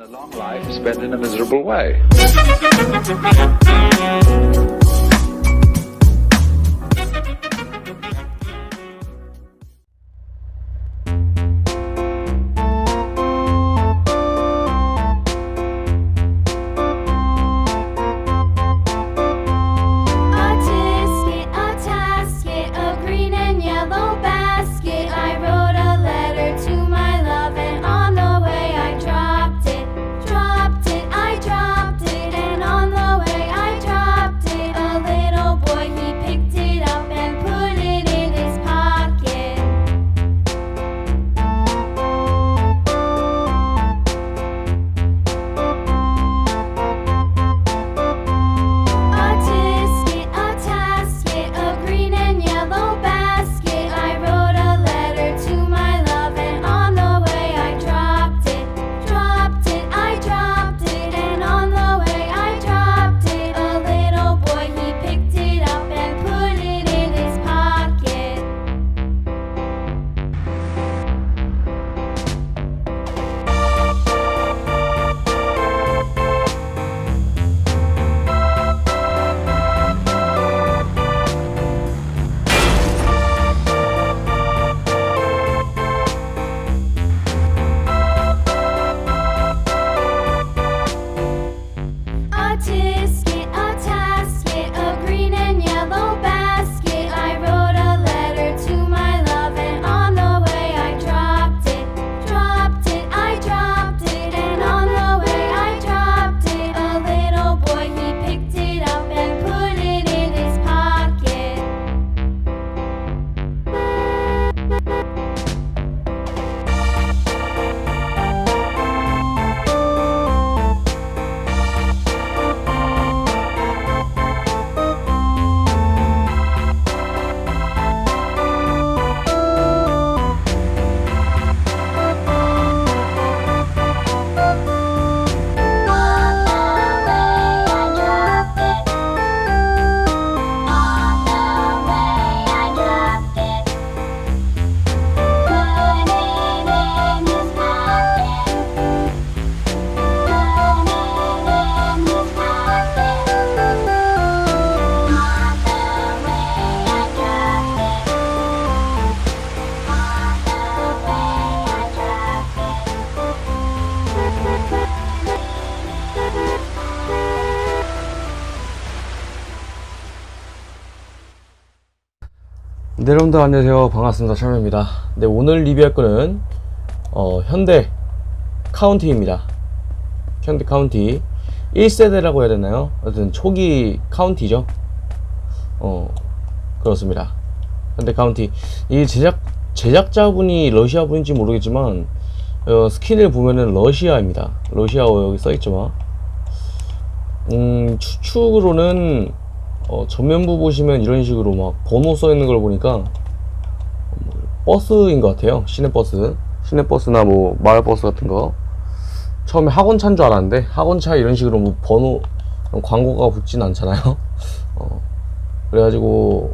A long life spent in a miserable way. 네, 여러분들 안녕하세요. 반갑습니다. 참여입니다. 네, 오늘 리뷰할 거는 어, 현대 카운티입니다. 현대 카운티 1세대라고 해야 되나요? 어쨌든 초기 카운티죠. 어, 그렇습니다. 현대 카운티 이 제작 제작자분이 러시아 분인지 모르겠지만 어, 스킨을 보면은 러시아입니다. 러시아어 여기 써 있지만 음, 추측으로는 어, 전면부 보시면 이런 식으로 막 번호 써 있는 걸 보니까 뭐 버스인 것 같아요. 시내버스, 시내버스나 뭐 마을버스 같은 거. 처음에 학원차인 줄 알았는데 학원차 이런 식으로 뭐 번호 광고가 붙진 않잖아요. 어, 그래가지고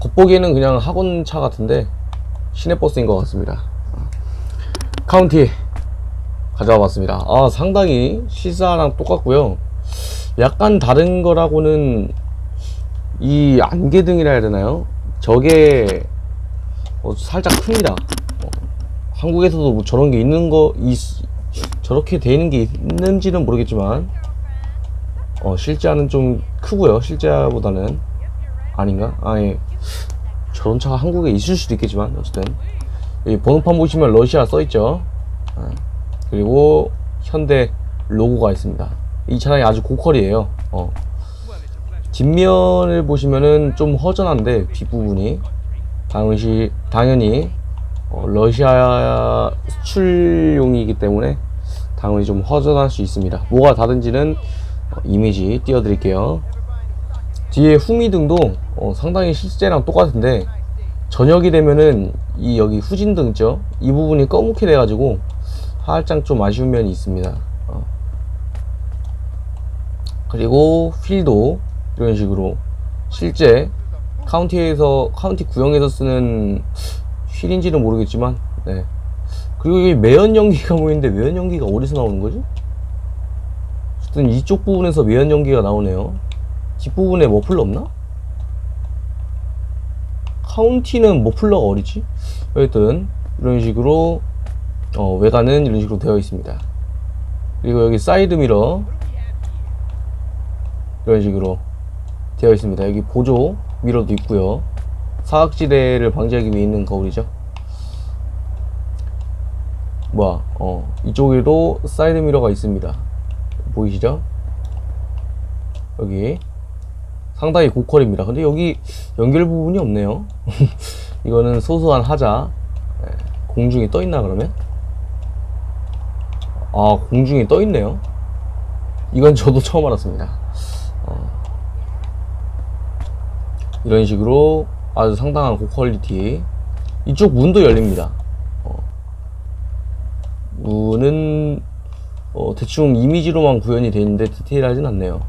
겉보기에는 그냥 학원차 같은데 시내버스인 것 같습니다. 어. 카운티 가져와 봤습니다. 아 상당히 시사랑 똑같고요. 약간 다른 거라고는 이 안개등이라 해야 되나요? 저게 어, 살짝 큽니다. 어, 한국에서도 뭐 저런 게 있는 거 있, 저렇게 돼 있는 게 있는지는 모르겠지만 어, 실제와는 좀 크고요. 실제보다는 아닌가? 아예 저런 차가 한국에 있을 수도 있겠지만 어쨌든 이 번호판 보시면 러시아 써 있죠. 어, 그리고 현대 로고가 있습니다. 이 차량이 아주 고퀄이에요. 어. 뒷면을 보시면은 좀 허전한데 뒷부분이 당시 당연히 어, 러시아 수출용이기 때문에 당연히 좀 허전할 수 있습니다. 뭐가 다른지는 어, 이미지 띄워드릴게요. 뒤에 후미등도 어, 상당히 실제랑 똑같은데 저녁이 되면은 이 여기 후진등 있죠? 이 부분이 검게 돼 가지고 살짝 좀 아쉬운 면이 있습니다. 어. 그리고 휠도 이런 식으로 실제 카운티에서 카운티 구형에서 쓰는 휠인지는 모르겠지만 네 그리고 여기 매연 연기가 보이는데 매연 연기가 어디서 나오는 거지? 어쨌든 이쪽 부분에서 매연 연기가 나오네요. 뒷부분에 머플러 없나? 카운티는 머플러가 어디지? 어쨌든 이런 식으로 어, 외관은 이런 식으로 되어 있습니다. 그리고 여기 사이드 미러 이런 식으로 되어 있습니다. 여기 보조 미러도 있고요. 사각지대를 방지하기 위해 있는 거울이죠. 뭐야? 어 이쪽에도 사이드 미러가 있습니다. 보이시죠? 여기 상당히 고퀄입니다. 근데 여기 연결 부분이 없네요. 이거는 소소한 하자. 예, 공중에 떠 있나 그러면? 아 공중에 떠 있네요. 이건 저도 처음 알았습니다. 어, 이런 식으로 아주 상당한 고퀄리티. 이쪽 문도 열립니다. 어, 문은 어, 대충 이미지로만 구현이 되어 있는데 디테일하진 않네요.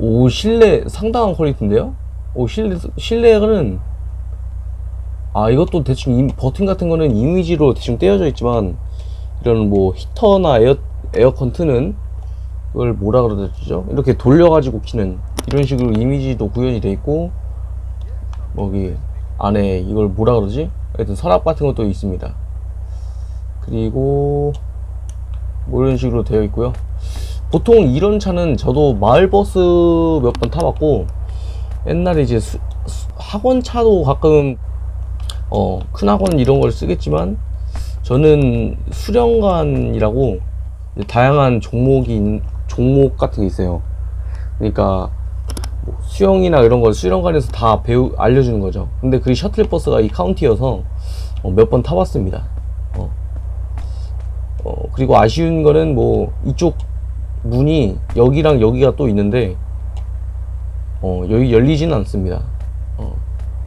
오 실내 상당한 퀄리티인데요? 오 실내 실내는 아 이것도 대충 이- 버튼 같은 거는 이미지로 대충 떼어져 있지만 이런 뭐 히터나 에어 에어컨 트는 그걸 뭐라 그러죠? 이렇게 돌려가지고 키는 이런 식으로 이미지도 구현이 돼 있고 여기 안에 이걸 뭐라 그러지? 하여튼 서랍 같은 것도 있습니다. 그리고 뭐 이런 식으로 되어 있고요. 보통 이런 차는 저도 마을버스 몇 번 타봤고 옛날에 이제 수- 수- 학원 차도 가끔 어, 큰 학원 이런 걸 쓰겠지만 저는 수련관이라고 이제 다양한 종목이 있- 종목 같은 게 있어요. 그러니까 뭐 수영이나 이런 걸 수련관에서 다 배우 알려주는 거죠. 근데 그 셔틀버스가 이 카운티여서 어, 몇 번 타봤습니다. 어. 어, 그리고 아쉬운 거는 뭐 이쪽 문이 여기랑 여기가 또 있는데 어, 여기 열리지는 않습니다. 어,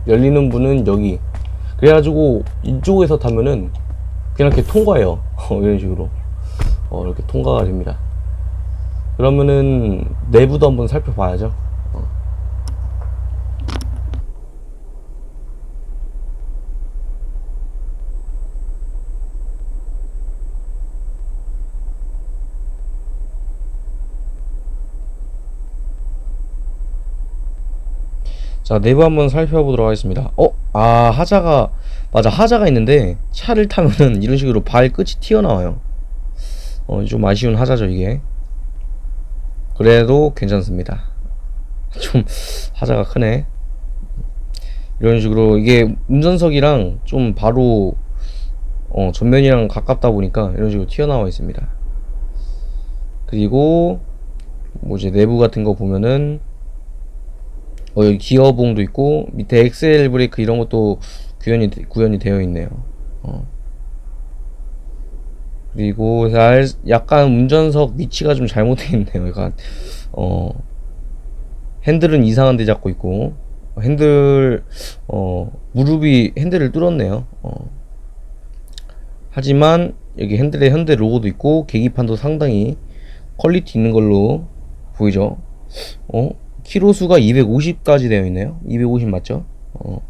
열리는 문은 여기. 그래가지고 이쪽에서 타면은 그냥 이렇게 통과해요. 어, 이런 식으로. 어, 이렇게 통과가 됩니다. 그러면은 내부도 한번 살펴봐야죠. 자, 내부 한번 살펴보도록 하겠습니다. 어? 아, 하자가, 맞아, 하자가 있는데, 차를 타면은 이런 식으로 발 끝이 튀어나와요. 어, 좀 아쉬운 하자죠, 이게. 그래도 괜찮습니다. 좀, 하자가 크네. 이런 식으로, 이게 운전석이랑 좀 바로, 어, 전면이랑 가깝다 보니까 이런 식으로 튀어나와 있습니다. 그리고, 뭐 이제 내부 같은 거 보면은, 어, 여기 기어봉도 있고 밑에 엑셀 브레이크 이런 것도 구현이 되- 구현이 되어 있네요. 어. 그리고 살 약간 운전석 위치가 좀 잘못되어 있네요. 약간 어 핸들은 이상한 데 잡고 있고 핸들 어 무릎이 핸들을 뚫었네요. 어. 하지만 여기 핸들에 현대 로고도 있고 계기판도 상당히 퀄리티 있는 걸로 보이죠. 어? 키로수가 250까지 되어 있네요. 250 맞죠? 어.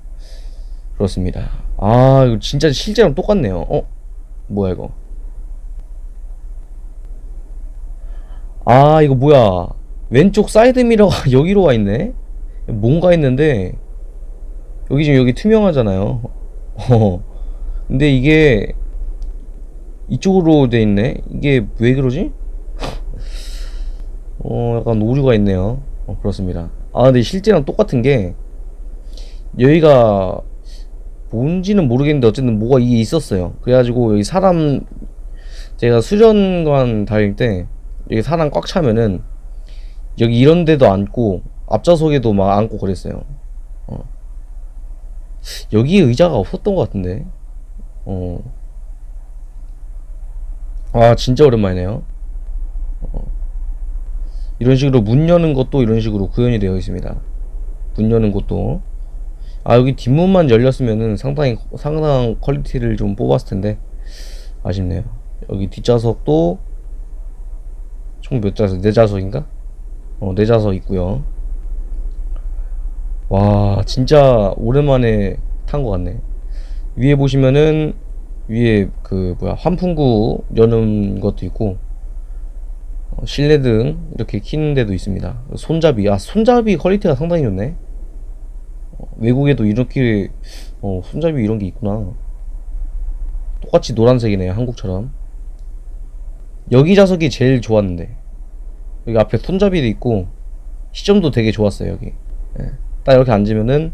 그렇습니다. 아, 이거 진짜 실제랑 똑같네요. 어? 뭐야 이거? 아, 이거 뭐야? 왼쪽 사이드 미러가 여기로 와 있네. 뭔가 했는데 여기 지금 여기 투명하잖아요. 어. 근데 이게 이쪽으로 돼 있네. 이게 왜 그러지? 어, 약간 오류가 있네요. 어, 그렇습니다. 아, 근데 실제랑 똑같은 게, 여기가 뭔지는 모르겠는데, 어쨌든 뭐가 이게 있었어요. 그래가지고, 여기 사람, 제가 수련관 다닐 때, 여기 사람 꽉 차면은, 여기 이런 데도 앉고, 앞좌석에도 막 앉고 그랬어요. 어. 여기에 의자가 없었던 것 같은데, 어. 아, 진짜 오랜만이네요. 이런 식으로 문 여는 것도 이런 식으로 구현이 되어 있습니다. 문 여는 것도 아 여기 뒷문만 열렸으면은 상당히 상당한 퀄리티를 좀 뽑았을 텐데 아쉽네요. 여기 뒷좌석도 총 몇 좌석? 네 좌석인가? 어, 네 좌석 있고요. 와 진짜 오랜만에 탄 것 같네. 위에 보시면은 위에 그 뭐야 환풍구 여는 것도 있고 어, 실내 등 이렇게 키는 데도 있습니다. 손잡이 아 손잡이 퀄리티가 상당히 좋네. 어, 외국에도 이렇게 어, 손잡이 이런 게 있구나. 똑같이 노란색이네요 한국처럼. 여기 좌석이 제일 좋았는데 여기 앞에 손잡이도 있고 시점도 되게 좋았어요 여기. 예. 딱 이렇게 앉으면은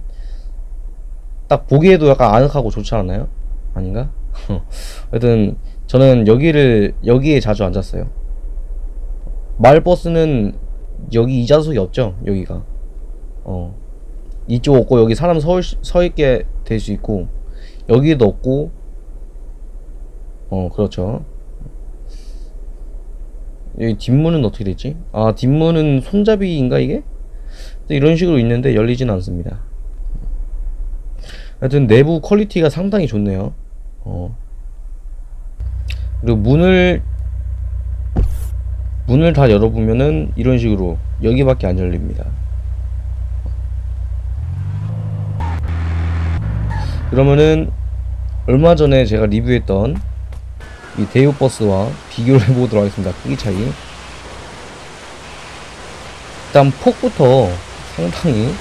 딱 보기에도 약간 아늑하고 좋지 않나요? 아닌가? 하여튼 저는 여기를 여기에 자주 앉았어요. 마을버스는 여기 이 좌석이 없죠. 여기가. 어. 이쪽 없고 여기 사람 서, 서 있게 될 수 있고 여기도 없고 어 그렇죠. 여기 뒷문은 어떻게 됐지? 아 뒷문은 손잡이인가 이게? 이런 식으로 있는데 열리진 않습니다. 하여튼 내부 퀄리티가 상당히 좋네요. 어. 그리고 문을 문을 다 열어보면은 이런 식으로 여기밖에 안 열립니다. 그러면은 얼마 전에 제가 리뷰했던 이 대우 버스와 비교를 해보도록 하겠습니다. 크기 차이. 일단 폭부터 상당히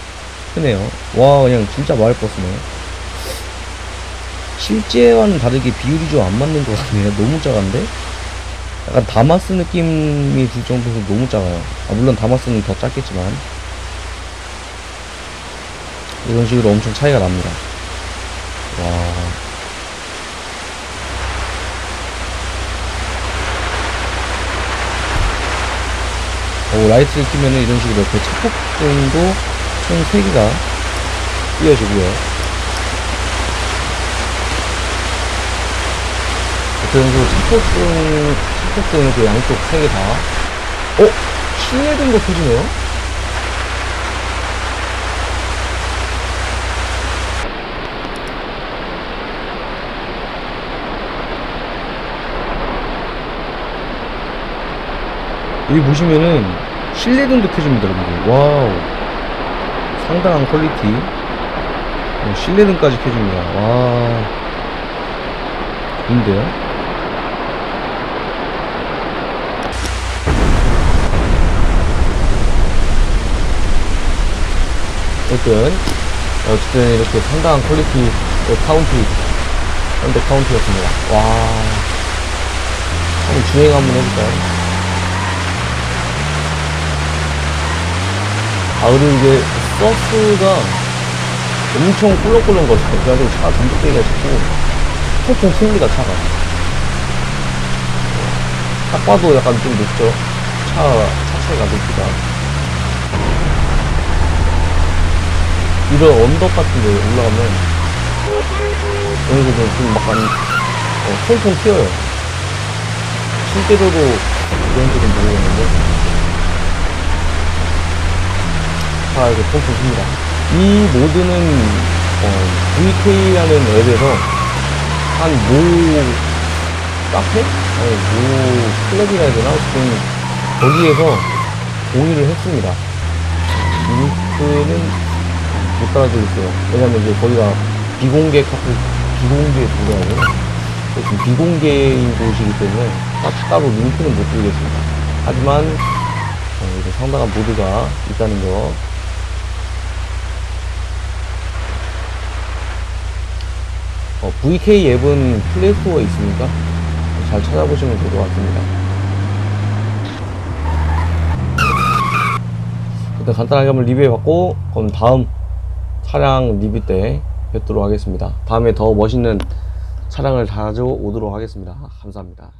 크네요. 와 그냥 진짜 마을 버스네. 실제와는 다르게 비율이 좀 안 맞는 것 같네요. 너무 작은데? 약간 다마스 느낌이 들 정도로 너무 작아요. 아, 물론 다마스는 더 작겠지만. 이런 식으로 엄청 차이가 납니다. 와. 오, 라이트를 켜면은 이런 식으로 이렇게 차폭등도 총 3개가 띄워지고요. 그런 식으로 차폭등, 차폭등은 그 양쪽 3개 다. 어? 실내등도 켜지네요? 여기 보시면은 실내등도 켜집니다 여러분들 와우 상당한 퀄리티 어, 실내등까지 켜줍니다 와 좋은데요 어쨌든 어쨌든 이렇게 상당한 퀄리티 카운티 현대 카운티였습니다 와 한번 주행 한번 해볼까요? 아, 그리고 이게 서스가 엄청 꿀렁꿀렁 거려요. 그래가지고 차가 쉽고, 통통 튑니다, 차가. 딱 봐도 약간 좀 높죠? 차, 차 차이가 높기다. 이런 언덕 같은 데 올라가면, 정도 좀 약간, 어, 통통 튀어요. 실제로도 그런지는 모르겠는데, 다 이렇게 뽑습니다. 이 모드는 어, VK라는 앱에서 한모 카페? 아니 모 클럽이라 해야 되나? 어쨌든 거기에서 공유를 했습니다. 링크는 못 따라드릴게요. 왜냐면 이제 거기가 비공개 카페, 비공개 도서라고 지금 비공개인 곳이기 때문에 딱 따로 링크는 못 드리겠습니다. 하지만 어, 이제 상당한 모드가 있다는 거 어, VK 앱은 플레이스토어에 있으니까 잘 찾아보시면 될 것 같습니다. 일단 간단하게 한번 리뷰해봤고 그럼 다음 차량 리뷰 때 뵙도록 하겠습니다. 다음에 더 멋있는 차량을 가져오도록 하겠습니다. 감사합니다.